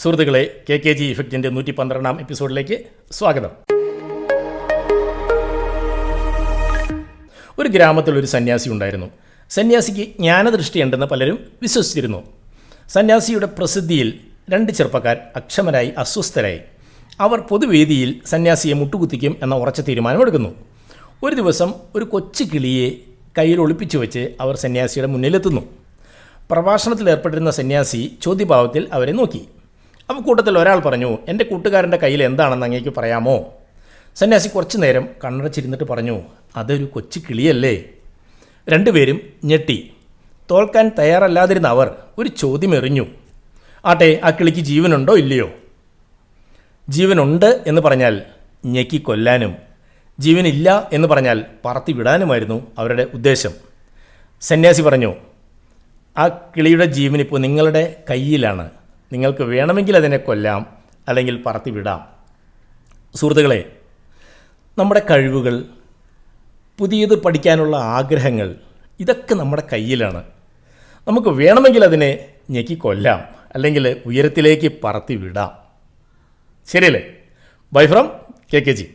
സുഹൃത്തുക്കളെ K K G ഇഫക്റ്റിന്റെ നൂറ്റി പന്ത്രണ്ടാം എപ്പിസോഡിലേക്ക് സ്വാഗതം. ഒരു ഗ്രാമത്തിൽ ഒരു സന്യാസി ഉണ്ടായിരുന്നു. സന്യാസിക്ക് ജ്ഞാനദൃഷ്ടിയുണ്ടെന്ന് പലരും വിശ്വസിച്ചിരുന്നു. സന്യാസിയുടെ പ്രസിദ്ധിയിൽ രണ്ട് ചെറുപ്പക്കാർ അക്ഷമരായി അസ്വസ്ഥരായി. അവർ പൊതുവേദിയിൽ സന്യാസിയെ മുട്ടുകുത്തിക്കും എന്ന ഉറച്ച തീരുമാനമെടുക്കുന്നു. ഒരു ദിവസം ഒരു കൊച്ചു കിളിയെ കയ്യിൽ ഒളിപ്പിച്ചു വെച്ച് അവർ സന്യാസിയുടെ മുന്നിലെത്തുന്നു. പ്രഭാഷണത്തിൽ ഏർപ്പെട്ടിരുന്ന സന്യാസി ചോദ്യഭാവത്തിൽ അവരെ നോക്കി. അപ്പോൾ കൂട്ടത്തിൽ ഒരാൾ പറഞ്ഞു എന്റെ കൂട്ടുകാരന്റെ കയ്യിൽ എന്താണെന്ന് അങ്ങേക്ക് പറയാമോ? സന്യാസി കുറച്ചു നേരം കണ്ണടച്ചിരുന്നിട്ട് പറഞ്ഞു അതൊരു കൊച്ചു കിളിയല്ലേ. രണ്ടുപേരും ഞെട്ടി. തോൽക്കാൻ തയ്യാറല്ലാതിരുന്ന അവർ ഒരു ചോദ്യം എറിഞ്ഞു. ആട്ടെ ആ കിളിക്ക് ജീവനുണ്ടോ ഇല്ലയോ? ജീവനുണ്ട് എന്ന് പറഞ്ഞാൽ ഞെക്കി കൊല്ലാനും ജീവനില്ല എന്ന് പറഞ്ഞാൽ പറത്തി വിടാനുമായിരുന്നു അവരുടെ ഉദ്ദേശം. സന്യാസി പറഞ്ഞു ആ കിളിയുടെ ജീവനിപ്പോൾ നിങ്ങളുടെ കയ്യിലാണ്. നിങ്ങൾക്ക് വേണമെങ്കിൽ അതിനെ കൊല്ലാം അല്ലെങ്കിൽ പറത്തിവിടാം സുഹൃത്തുക്കളെ നമ്മുടെ കഴിവുകൾ പുതിയത് പഠിക്കാനുള്ള ആഗ്രഹങ്ങൾ ഇതൊക്കെ നമ്മുടെ കയ്യിലാണ്. നമുക്ക് വേണമെങ്കിൽ അതിനെ ഞെക്കി കൊല്ലാം അല്ലെങ്കിൽ ഉയരത്തിലേക്ക് പറത്തി വിടാം. ശരിയല്ലേ? Bye from K K G